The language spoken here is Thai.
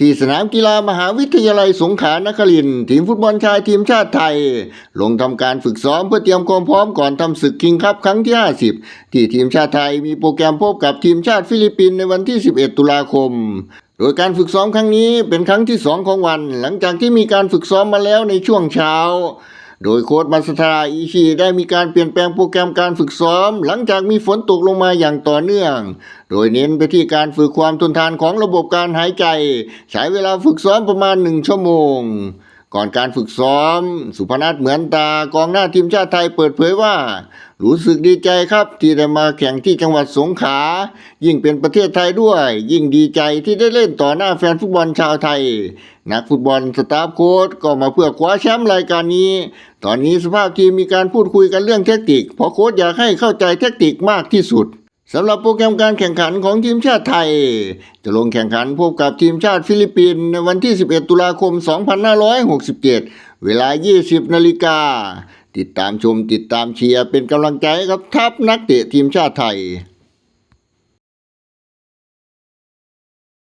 ที่สนามกีฬามหาวิทยาลัยสงขลานครินทร์ทีมฟุตบอลชายทีมชาติไทย ลงทำการฝึกซ้อมเพื่อเตรียมความพร้อมก่อนทำศึกคิงคัพครั้งที่ 50 ที่ทีมชาติไทยมีโปรแกรมพบกับทีมชาติฟิลิปปินส์ในวันที่ 11 ตุลาคม โดยการฝึกซ้อมครั้งนี้เป็นครั้งที่ 2 ของวัน หลังจากที่มีการฝึกซ้อมมาแล้วในช่วงเช้า โดยโค้ดมาสตาราอิชิได้มีการเปลี่ยนแปลงโปรแกรมการฝึกซ้อม หลังจากมีฝนตกลงมาอย่างต่อเนื่อง โดยเน้นไปที่การฝึกความทนทานของระบบการหายใจ ใช้เวลาฝึกซ้อมประมาณหนึ่งชั่วโมง ก่อนการฝึกซ้อม สุพนัทเหมือนตากองหน้าทีมชาติไทยเปิดเผยว่า รู้สึกดีใจครับที่ได้มาแข่งที่จังหวัดสงขลายิ่งเป็นประเทศไทยด้วย ยิ่งดีใจที่ได้เล่นต่อหน้าแฟนฟุตบอลชาวไทย นักฟุตบอลสตาฟโค้ชก็มาเพื่อคว้าแชมป์รายการนี้ ตอนนี้สภาพทีมมีการพูดคุยกันเรื่องเทคนิคเพราะโค้ชอยากให้เข้าใจเทคนิคมากที่สุด สำหรับโปรแกรมการแข่งขันของทีมชาติไทย จะลงแข่งขันพบกับทีมชาติฟิลิปปินส์ในวันที่ 11 ตุลาคม 2567 เวลา 20 นาฬิกา ติดตามชมติดตามเชียร์เป็นกำลังใจกับทัพนักเตะทีมชาติไทย